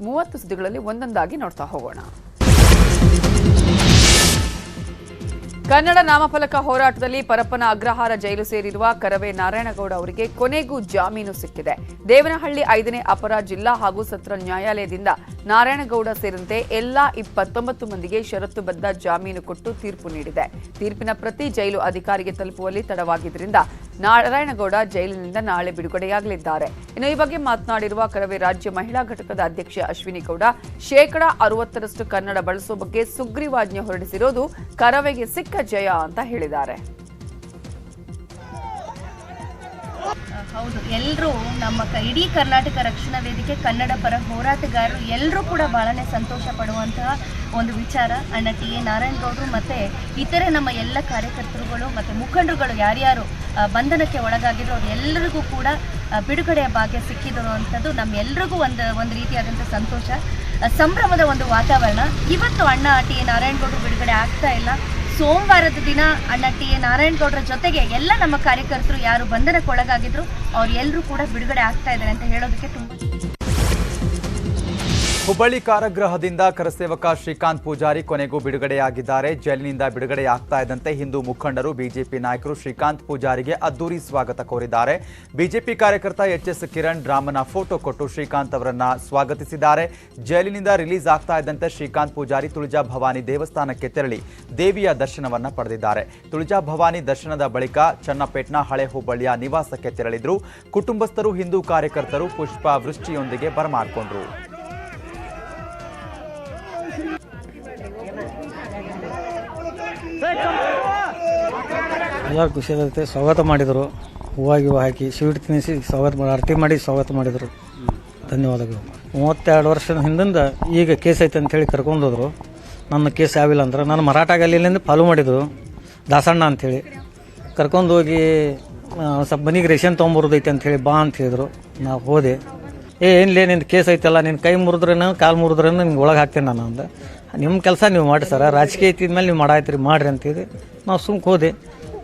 ಮೂವತ್ತು ಸುದ್ದಿಗಳಲ್ಲಿ ಒಂದೊಂದಾಗಿ ನೋಡ್ತಾ ಹೋಗೋಣ. ಕನ್ನಡ ನಾಮಫಲಕ ಹೋರಾಟದಲ್ಲಿ ಪರಪ್ಪನ ಅಗ್ರಹಾರ ಜೈಲು ಸೇರಿರುವ ಕರವೇ ನಾರಾಯಣಗೌಡ ಅವರಿಗೆ ಕೊನೆಗೂ ಜಾಮೀನು ಸಿಕ್ಕಿದೆ. ದೇವನಹಳ್ಳಿ ಐದನೇ ಅಪರ ಜಿಲ್ಲಾ ಹಾಗೂ ಸತ್ರ ನ್ಯಾಯಾಲಯದಿಂದ ನಾರಾಯಣಗೌಡ ಸೇರಿದಂತೆ ಎಲ್ಲಾ ಇಪ್ಪತ್ತೊಂಬತ್ತು ಮಂದಿಗೆ ಷರತ್ತುಬದ್ಧ ಜಾಮೀನು ಕೊಟ್ಟು ತೀರ್ಪು ನೀಡಿದೆ. ತೀರ್ಪಿನ ಪ್ರತಿ ಜೈಲು ಅಧಿಕಾರಿಗೆ ತಲುಪುವಲ್ಲಿ ತಡವಾಗಿದ್ದರಿಂದ ನಾರಾಯಣಗೌಡ ಜೈಲಿನಿಂದ ನಾಳೆ ಬಿಡುಗಡೆಯಾಗಲಿದ್ದಾರೆ. ಇನ್ನು ಈ ಬಗ್ಗೆ ಮಾತನಾಡಿರುವ ಕರವೇ ರಾಜ್ಯ ಮಹಿಳಾ ಘಟಕದ ಅಧ್ಯಕ್ಷೆ ಅಶ್ವಿನಿ ಗೌಡ, ಶೇಕಡಾ ಅರವತ್ತರಷ್ಟು ಕನ್ನಡ ಬಳಸುವ ಬಗ್ಗೆ ಸುಗ್ರೀವಾಜ್ಞೆ ಹೊರಡಿಸಿರೋದು ಕರವೆಗೆ ಸಿಕ್ಕ ಜಯ ಅಂತ ಹೇಳಿದ್ದಾರೆ. ಹೌದು ಎಲ್ಲರೂ ನಮ್ಮ ಇಡೀ ಕರ್ನಾಟಕ ರಕ್ಷಣಾ ವೇದಿಕೆ ಕನ್ನಡ ಪರ ಹೋರಾಟಗಾರರು ಎಲ್ಲರೂ ಕೂಡ ಬಹಳನೇ ಸಂತೋಷ ಪಡುವಂತಹ ಒಂದು ವಿಚಾರ. ಅಣ್ಣ ಟಿ. ಎ. ನಾರಾಯಣಗೌಡರು ಮತ್ತು ಇತರೆ ನಮ್ಮ ಎಲ್ಲ ಕಾರ್ಯಕರ್ತರುಗಳು ಮತ್ತು ಮುಖಂಡರುಗಳು ಯಾರ್ಯಾರು ಬಂಧನಕ್ಕೆ ಒಳಗಾಗಿದ್ರು ಅವರೆಲ್ಲರಿಗೂ ಕೂಡ ಬಿಡುಗಡೆಯ ಭಾಗ್ಯ ಸಿಕ್ಕಿದ್ರು ಅಂಥದ್ದು ನಮ್ಮೆಲ್ಲರಿಗೂ ಒಂದು ಒಂದು ರೀತಿಯಾದಂಥ ಸಂತೋಷ. ಸಂಭ್ರಮದ ಒಂದು ವಾತಾವರಣ. ಇವತ್ತು ಅಣ್ಣ ಟಿ. ಎ. ನಾರಾಯಣಗೌಡರು ಬಿಡುಗಡೆ ಆಗ್ತಾ ಇಲ್ಲ. ಸೋಮವಾರದ ದಿನ ಅಣ್ಣ ಟಿ ಎ ನಾರಾಯಣಗೌಡರ ಜೊತೆಗೆ ಎಲ್ಲ ನಮ್ಮ ಕಾರ್ಯಕರ್ತರು ಯಾರು ಬಂಧನಕ್ಕೊಳಗಾಗಿದ್ರು ಅವ್ರು ಎಲ್ಲರೂ ಕೂಡ ಬಿಡುಗಡೆ ಆಗ್ತಾ ಇದ್ದಾರೆ ಅಂತ ಹೇಳೋದಕ್ಕೆ ತುಂಬ ಹುಬ್ಬಳ್ಳಿ ಕಾರಾಗೃಹದಿಂದ ಕರಸೇವಕ ಶ್ರೀಕಾಂತ್ ಪೂಜಾರಿ ಕೊನೆಗೂ ಬಿಡುಗಡೆಯಾಗಿದ್ದಾರೆ. ಜೈಲಿನಿಂದ ಬಿಡುಗಡೆಯಾಗ್ತಾ ಇದ್ದಂತೆ ಹಿಂದೂ ಮುಖಂಡರು, ಬಿಜೆಪಿ ನಾಯಕರು ಶ್ರೀಕಾಂತ್ ಪೂಜಾರಿಗೆ ಅದ್ದೂರಿ ಸ್ವಾಗತ ಕೋರಿದ್ದಾರೆ. ಬಿಜೆಪಿ ಕಾರ್ಯಕರ್ತ ಎಚ್ ಎಸ್ ಕಿರಣ್ ರಾಮನ ಫೋಟೋ ಕೊಟ್ಟು ಶ್ರೀಕಾಂತ್ ಅವರನ್ನ ಸ್ವಾಗತಿಸಿದ್ದಾರೆ. ಜೈಲಿನಿಂದ ರಿಲೀಸ್ ಆಗ್ತಾ ಇದ್ದಂತೆ ಶ್ರೀಕಾಂತ್ ಪೂಜಾರಿ ತುಳಜಾ ಭವಾನಿ ದೇವಸ್ಥಾನಕ್ಕೆ ತೆರಳಿ ದೇವಿಯ ದರ್ಶನವನ್ನ ಪಡೆದಿದ್ದಾರೆ. ತುಳಜಾ ಭವಾನಿ ದರ್ಶನದ ಬಳಿಕ ಚನ್ನಪೇಟ್ನ ಹಳೆ ಹುಬ್ಬಳ್ಳಿಯ ನಿವಾಸಕ್ಕೆ ತೆರಳಿದ್ರು. ಕುಟುಂಬಸ್ಥರು, ಹಿಂದೂ ಕಾರ್ಯಕರ್ತರು ಪುಷ್ಪ ವೃಷ್ಟಿಯೊಂದಿಗೆ ಬರಮಾಡಿಕೊಂಡ್ರು. ಎಲ್ಲರೂ ಖುಷಿಯಾಗುತ್ತೆ ಸ್ವಾಗತ ಮಾಡಿದರು. ಹೂವು ಹಾಕಿ ಸ್ವೀಟ್ ತಿನ್ನಿಸಿ ಸ್ವಾಗತ ಮಾಡಿ, ಆರತಿ ಮಾಡಿ ಸ್ವಾಗತ ಮಾಡಿದರು. ಧನ್ಯವಾದಗಳು. ಮೂವತ್ತೆರಡು ವರ್ಷದ ಹಿಂದಿಂದ ಈಗ ಕೇಸ್ ಐತೆ ಅಂತೇಳಿ ಕರ್ಕೊಂಡು ಹೋದರು. ನನ್ನ ಕೇಸ್ ಯಾವಿಲ್ಲ ಅಂದ್ರೆ ನಾನು ಮರಾಠ ಗಲ್ಲಿಲಿಂದ ಫಾಲೋ ಮಾಡಿದರು. ದಾಸಣ್ಣ ಅಂಥೇಳಿ ಕರ್ಕೊಂಡು ಹೋಗಿ ಸ್ವಲ್ಪ ಮನೆಗೆ ರೇಷನ್ ತೊಗೊಂಬರೋದೈತೆ ಅಂಥೇಳಿ ಬಾ ಅಂತ ಹೇಳಿದರು. ನಾವು ಹೋದೆ. ಏ, ಏನ್ಲೇ ನಿನ್ನ ಕೇಸ್ ಐತಲ್ಲ ನಿನ್ನ ಕೈ ಮುರಿದ್ರೇನು, ಕಾಲು ಮುರಿದ್ರೇನು ನಿಮ್ಗೆ ಒಳಗೆ ಹಾಕ್ತೇನೆ ನಾನು ಅಂದೆ. ನಿಮ್ಮ ಕೆಲಸ ನೀವು ಮಾಡಿ ಸರ. ರಾಜಕೀಯ ಇತ್ತಿದ್ಮೇಲೆ ನೀವು ಮಾಡಾಯ್ತ್ರಿ, ಮಾಡಿರಿ ಅಂತಿದ್ರಿ ನಾವು ಸುಮ್ಕೆ ಹೋದೆ.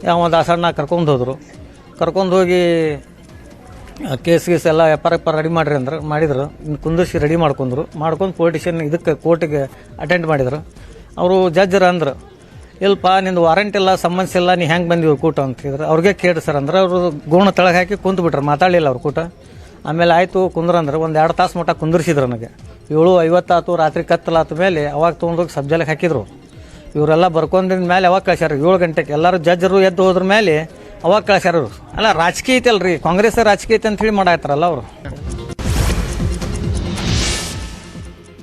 ಯಾವ ದಾಸಣ್ಣ ಕರ್ಕೊಂಡು ಹೋದರು. ಕರ್ಕೊಂಡು ಹೋಗಿ ಕೇಸ್ ಗೀಸ್ ಎಲ್ಲ ವ್ಯಾಪಾರ ವ್ಯಾಪಾರ ರೆಡಿ ಮಾಡಿರಿ ಅಂದ್ರೆ, ಮಾಡಿದ್ರು. ಕುಂದಿರಿಸಿ ರೆಡಿ ಮಾಡ್ಕೊಂಡ್ರು ಮಾಡ್ಕೊಂಡು ಪೊಲಿಟಿಷಿಯನ್ ಇದಕ್ಕೆ ಕೋರ್ಟಿಗೆ ಅಟೆಂಡ್ ಮಾಡಿದ್ರು. ಅವರು ಜಜ್ಜರ ಅಂದ್ರೆ. ಇಲ್ಪ ನಿಂದು ವಾರಂಟ್ ಇಲ್ಲ ಸಂಬಂಧ ಇಲ್ಲ, ನೀ ಹೆಂಗೆ ಬಂದಿವಿ ಕೂಟ ಅಂತಿದ್ರು ಅವ್ರಿಗೆ ಕೇಳಿ ಸರ್ ಅಂದ್ರೆ. ಅವರು ಗೋಣ ತಳಗೆ ಹಾಕಿ ಕುಂತು ಬಿಟ್ರು ಮಾತಾಡಲಿಲ್ಲ ಅವ್ರ ಕೂಟ. ಆಮೇಲೆ ಆಯಿತು ಕುಂದ್ರಂದ್ರೆ ಒಂದು ಎರಡು ತಾಸು ಮಟ್ಟ ಕುಂದಿರ್ಸಿದ್ರು ನನಗೆ. ಏಳು ಐವತ್ತಾತು, ರಾತ್ರಿ ಕತ್ತಲಾತ ಮೇಲೆ ಅವಾಗ ತೊಗೊಂಡೋಗಿ ಸಬ್ಜೆಕ್ಟ್ ಹಾಕಿದ್ರು. ಇವರೆಲ್ಲ ಬರ್ಕೊಂಡಿದ್ದ ಮೇಲೆ ಅವಾಗ ಕಳ್ಸ್ಯಾರ, ಏಳು ಗಂಟೆಗೆ. ಎಲ್ಲರೂ ಜಡ್ಜರು ಎದ್ದು ಹೋದ್ರ ಮೇಲೆ ಅವಾಗ ಕಳ್ಸ್ಯಾರ ಅವರು ಅಲ್ಲ, ರಾಜಕೀಯ ಐತಲ್ರಿ ಕಾಂಗ್ರೆಸ್ ರಾಜಕೀಯ ಐತೆ ಅಂತೇಳಿ ಮಾಡಾಯ್ತಾರಲ್ಲ ಅವರು.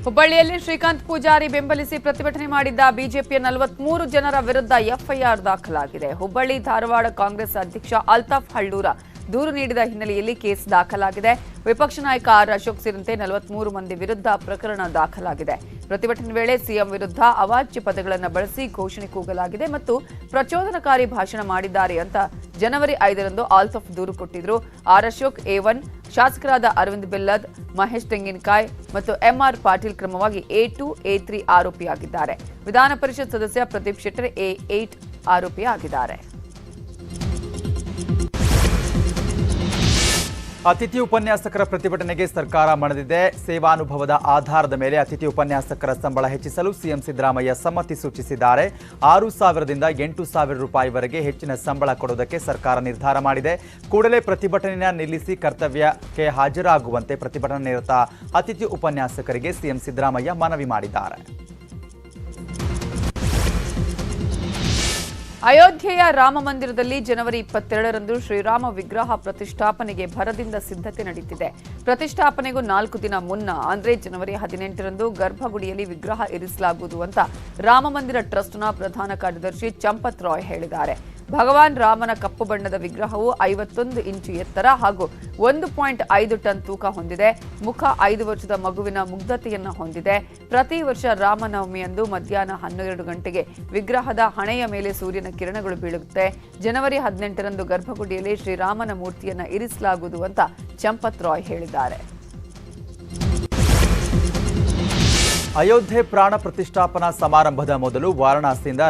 ಹುಬ್ಬಳ್ಳಿಯಲ್ಲಿ ಶ್ರೀಕಾಂತ್ ಪೂಜಾರಿ ಬೆಂಬಲಿಸಿ ಪ್ರತಿಭಟನೆ ಮಾಡಿದ್ದ ಬಿಜೆಪಿಯ ನಲವತ್ಮೂರು ಜನರ ವಿರುದ್ಧ ಎಫ್ಐಆರ್ ದಾಖಲಾಗಿದೆ. ಹುಬ್ಬಳ್ಳಿ, ಧಾರವಾಡ ಕಾಂಗ್ರೆಸ್ ಅಧ್ಯಕ್ಷ ಅಲ್ತಾಫ್ ಹಳ್ಳೂರ ದೂರು ನೀಡಿದ ಹಿನ್ನೆಲೆಯಲ್ಲಿ ಕೇಸ್ ದಾಖಲಾಗಿದೆ. ವಿಪಕ್ಷ ನಾಯಕ ಆರ್ ಅಶೋಕ್ ಸೇರಿದಂತೆ ನಲವತ್ಮೂರು ಮಂದಿ ವಿರುದ್ಧ ಪ್ರಕರಣ ದಾಖಲಾಗಿದೆ. ಪ್ರತಿಭಟನೆ ವೇಳೆ ಸಿಎಂ ವಿರುದ್ಧ ಅವಾಚ್ಯ ಪದಗಳನ್ನು ಬಳಸಿ ಘೋಷಣೆ ಕೂಗಲಾಗಿದೆ ಮತ್ತು ಪ್ರಚೋದನಕಾರಿ ಭಾಷಣ ಮಾಡಿದ್ದಾರೆ ಅಂತ ಜನವರಿ ಐದರಂದು ಆಲ್ಸಫ್ ದೂರು ಕೊಟ್ಟಿದ್ರು. ಆರ್ ಅಶೋಕ್, ಎ ಒನ್, ಶಾಸಕರಾದ ಅರವಿಂದ್ ಬೆಲ್ಲದ್, ಮಹೇಶ್ ತೆಂಗಿನಕಾಯ್ ಮತ್ತು ಎಂಆರ್ ಪಾಟೀಲ್ ಕ್ರಮವಾಗಿ ಎ ಟು, ಎ ತ್ರೀ ಆರೋಪಿಯಾಗಿದ್ದಾರೆ. ವಿಧಾನ ಪರಿಷತ್ ಸದಸ್ಯ ಪ್ರದೀಪ್ ಶೆಟ್ಟರ್ ಎ ಏಟ್ ಆರೋಪಿಯಾಗಿದ್ದಾರೆ. ಅತಿಥಿ ಉಪನ್ಯಾಸಕರ ಪ್ರತಿಭಟನೆಗೆ ಸರ್ಕಾರ ಮಣಿದಿದೆ. ಸೇವಾನುಭವದ ಆಧಾರದ ಮೇಲೆ ಅತಿಥಿ ಉಪನ್ಯಾಸಕರ ಸಂಬಳ ಹೆಚ್ಚಿಸಲು ಸಿಎಂ ಸಿದ್ದರಾಮಯ್ಯ ಸಮ್ಮತಿ ಸೂಚಿಸಿದ್ದಾರೆ. ಆರು ಸಾವಿರದಿಂದ ಎಂಟು ಸಾವಿರ ರೂಪಾಯಿವರೆಗೆ ಹೆಚ್ಚಿನ ಸಂಬಳ ಕೊಡುವುದಕ್ಕೆ ಸರ್ಕಾರ ನಿರ್ಧಾರ ಮಾಡಿದೆ. ಕೂಡಲೇ ಪ್ರತಿಭಟನೆಯ ನಿಲ್ಲಿಸಿ ಕರ್ತವ್ಯಕ್ಕೆ ಹಾಜರಾಗುವಂತೆ ಪ್ರತಿಭಟನಾ ನಿರತ ಅತಿಥಿ ಉಪನ್ಯಾಸಕರಿಗೆ ಸಿಎಂ ಸಿದ್ದರಾಮಯ್ಯ ಮನವಿ ಮಾಡಿದ್ದಾರೆ. ಅಯೋಧ್ಯೆಯ ರಾಮ ಮಂದಿರದಲ್ಲಿ ಜನವರಿ ಇಪ್ಪತ್ತೆರಡರಂದು ಶ್ರೀರಾಮ ವಿಗ್ರಹ ಪ್ರತಿಷ್ಠಾಪನೆಗೆ ಭರದಿಂದ ಸಿದ್ಧತೆ ನಡೆಯುತ್ತಿದೆ ಪ್ರತಿಷ್ಠಾಪನೆಗೂ ನಾಲ್ಕು ದಿನ ಮುನ್ನ, ಅಂದ್ರೆ ಜನವರಿ ಹದಿನೆಂಟರಂದು ಗರ್ಭಗುಡಿಯಲ್ಲಿ ವಿಗ್ರಹ ಇರಿಸಲಾಗುವುದು ಅಂತ ರಾಮ ಮಂದಿರ ಟ್ರಸ್ಟ್ನ ಪ್ರಧಾನ ಕಾರ್ಯದರ್ಶಿ ಚಂಪತ್ ರಾಯ್ ಹೇಳಿದ್ದಾರೆ. ಭಗವಾನ್ ರಾಮನ ಕಪ್ಪು ಬಣ್ಣದ ವಿಗ್ರಹವು ಐವತ್ತೊಂದು ಇಂಚು ಎತ್ತರ ಹಾಗೂ ಒಂದು ಪಾಯಿಂಟ್ ಐದು ಟನ್ ತೂಕ ಹೊಂದಿದೆ. ಮುಖ ಐದು ವರ್ಷದ ಮಗುವಿನ ಮುಗ್ಧತೆಯನ್ನು ಹೊಂದಿದೆ. ಪ್ರತಿ ವರ್ಷ ರಾಮನವಮಿಯಂದು ಮಧ್ಯಾಹ್ನ ಹನ್ನೆರಡು ಗಂಟೆಗೆ ವಿಗ್ರಹದ ಹಣೆಯ ಮೇಲೆ ಸೂರ್ಯನ ಕಿರಣಗಳು ಬೀಳುತ್ತೆ. ಜನವರಿ ಹದಿನೆಂಟರಂದು ಗರ್ಭಗುಡಿಯಲ್ಲಿ ಶ್ರೀರಾಮನ ಮೂರ್ತಿಯನ್ನು ಇರಿಸಲಾಗುವುದು ಅಂತ ಚಂಪತ್ ರಾಯ್ ಹೇಳಿದ್ದಾರೆ. ಅಯೋಧ್ಯೆ ಪ್ರಾಣ ಪ್ರತಿಷ್ಠಾಪನಾ ಸಮಾರಂಭದ ಮೊದಲು ವಾರಣಾಸಿಯಿಂದ